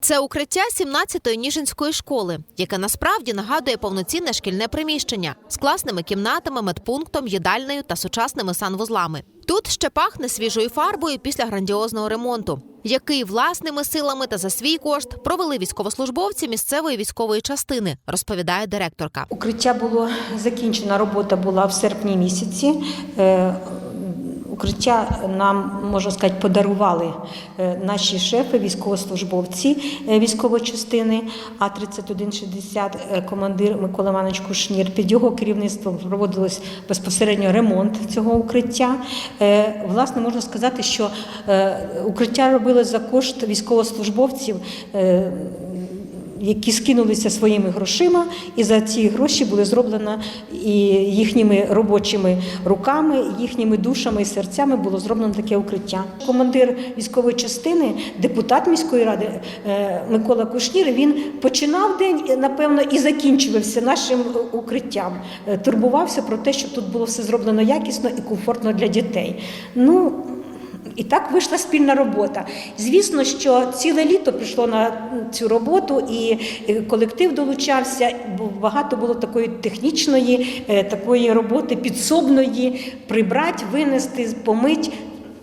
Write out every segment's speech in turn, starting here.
Це укриття 17-ї Ніжинської школи, яке насправді нагадує повноцінне шкільне приміщення з класними кімнатами, медпунктом, їдальнею та сучасними санвузлами. Тут ще пахне свіжою фарбою після грандіозного ремонту, який власними силами та за свій кошт провели військовослужбовці місцевої військової частини, розповідає директорка. Укриття було закінчена робота була в серпні місяці. Укриття нам можна сказати подарували е, наші шефи, військовослужбовці е, військової частини. А 3160 е, командир Микола Іванович Кушнір. Під його керівництвом проводилось безпосередньо ремонт цього укриття. Власне, можна сказати, що укриття робили за кошт військовослужбовців. Які скинулися своїми грошима, і за ці гроші було зроблено і їхніми робочими руками, їхніми душами і серцями було зроблено таке укриття. Командир військової частини, депутат міської ради е, Микола Кушнір, він починав день, е, напевно, і закінчувався нашим е, укриттям. Турбувався про те, щоб тут було все зроблено якісно і комфортно для дітей. Ну, і так вийшла спільна робота. Звісно, що ціле літо пішло на цю роботу, і е, колектив долучався. Багато було такої технічної, е, такої роботи підсобної, прибрати, винести, помить.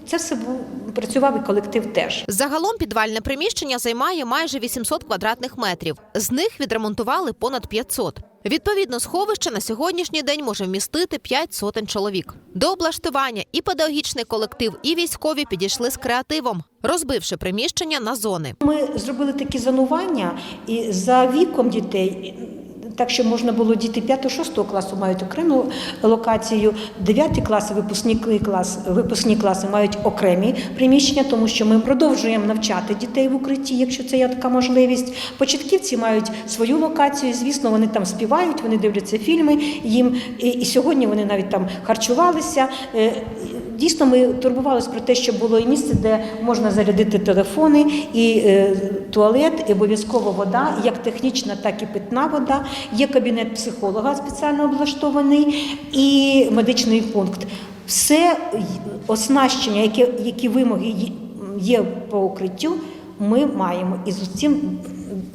Це все був працював і колектив теж. Загалом підвальне приміщення займає майже 800 квадратних метрів. З них відремонтували понад 500. Відповідно, сховище на сьогоднішній день може вмістити 5 сотень чоловік. До облаштування і педагогічний колектив, і військові підійшли з креативом, розбивши приміщення на зони. Ми зробили такі зонування і за віком дітей. Так що можна було діти 5-6 класу мають окрему локацію, 9 класи, випускні клас, випускні класи мають окремі приміщення, тому що ми продовжуємо навчати дітей в укритті, якщо це є така можливість. Початківці мають свою локацію. Звісно, вони там співають, вони дивляться фільми. Їм і, і сьогодні вони навіть там харчувалися. Дійсно, ми турбувалися про те, щоб було і місце, де можна зарядити телефони, і е, туалет, і обов'язково вода, як технічна, так і питна вода. Є кабінет психолога спеціально облаштований і медичний пункт. Все оснащення, які, які вимоги є по укриттю, ми маємо і з цим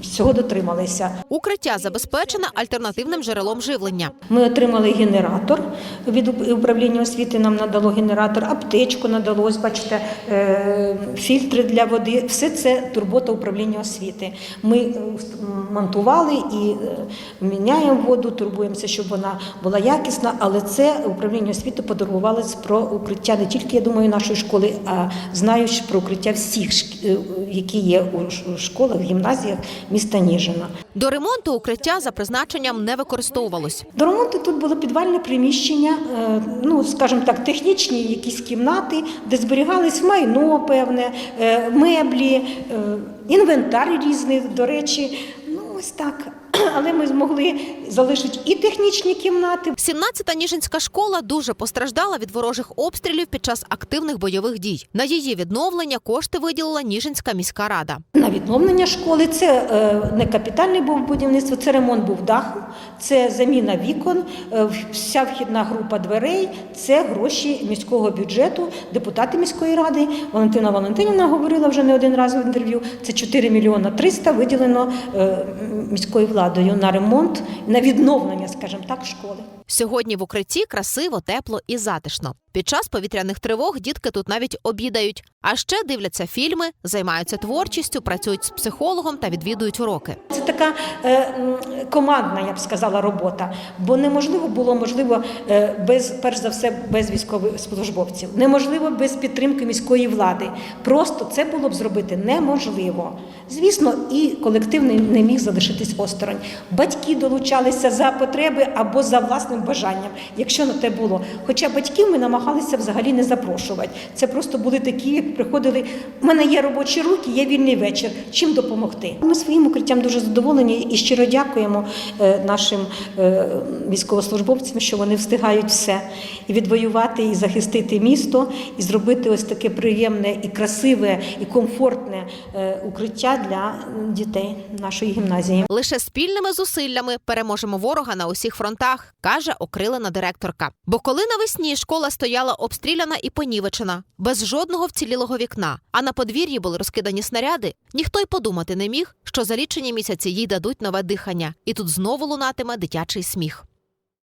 всього дотрималися. Укриття забезпечене альтернативним джерелом живлення. Ми отримали генератор від управління освіти. Нам надало генератор, аптечку надалось, бачите, е, фільтри для води. Все це турбота управління освіти. Ми е, монтували і е, міняємо воду, турбуємося, щоб вона була якісна. Але це управління освіти подарувало про укриття не тільки, я думаю, нашої школи, а знаю про укриття всіх, які є у школах, гімназіях міста Ніжина. До ремонту укриття за призначенням не використовувалось. До ремонту тут було підвальне приміщення, е, ну скажімо так, технічні якісь кімнати, де зберігались майно, певне, е, меблі, е, інвентар різний, до речі. Ну ось так. Але ми змогли залишити і технічні кімнати, 17-та Ніжинська школа дуже постраждала від ворожих обстрілів під час активних бойових дій. На її відновлення кошти виділила Ніжинська міська рада. на відновлення школи. Це е, не капітальне був будівництво, це ремонт був даху, це заміна вікон, е, вся вхідна група дверей, це гроші міського бюджету, депутати міської ради. Валентина Валентинівна говорила вже не один раз в інтерв'ю. Це 4 мільйона 300 виділено е, міською владою на ремонт, на відновлення, скажімо так, школи. Сьогодні в укритті красиво, тепло і затишно. Під час повітряних тривог дітки тут навіть обідають, а ще дивляться фільми, займаються творчістю, працюють з психологом та відвідують уроки. Це така е, командна, я б сказала, робота. Бо неможливо було можливо е, без перш за все без військових службовців, неможливо без підтримки міської влади. Просто це було б зробити неможливо. Звісно, і колектив не, міг залишитись осторонь. Батьки долучалися за потреби або за власним бажанням, якщо на те було. Хоча батьків ми намагалися взагалі не запрошувати. Це просто були такі, приходили. У мене є робочі руки, є вільний вечір. Чим допомогти? Ми своїм укриттям дуже задоволені і щиро дякуємо е, нашим е, військовослужбовцям, що вони встигають все і відвоювати, і захистити місто, і зробити ось таке приємне і красиве, і комфортне е, укриття для дітей нашої гімназії. Лише спільними зусиллями переможемо ворога на усіх фронтах, каже каже окрилена директорка. Бо коли навесні школа стояла обстріляна і понівечена, без жодного вцілілого вікна, а на подвір'ї були розкидані снаряди, ніхто й подумати не міг, що за лічені місяці їй дадуть нове дихання, і тут знову лунатиме дитячий сміх.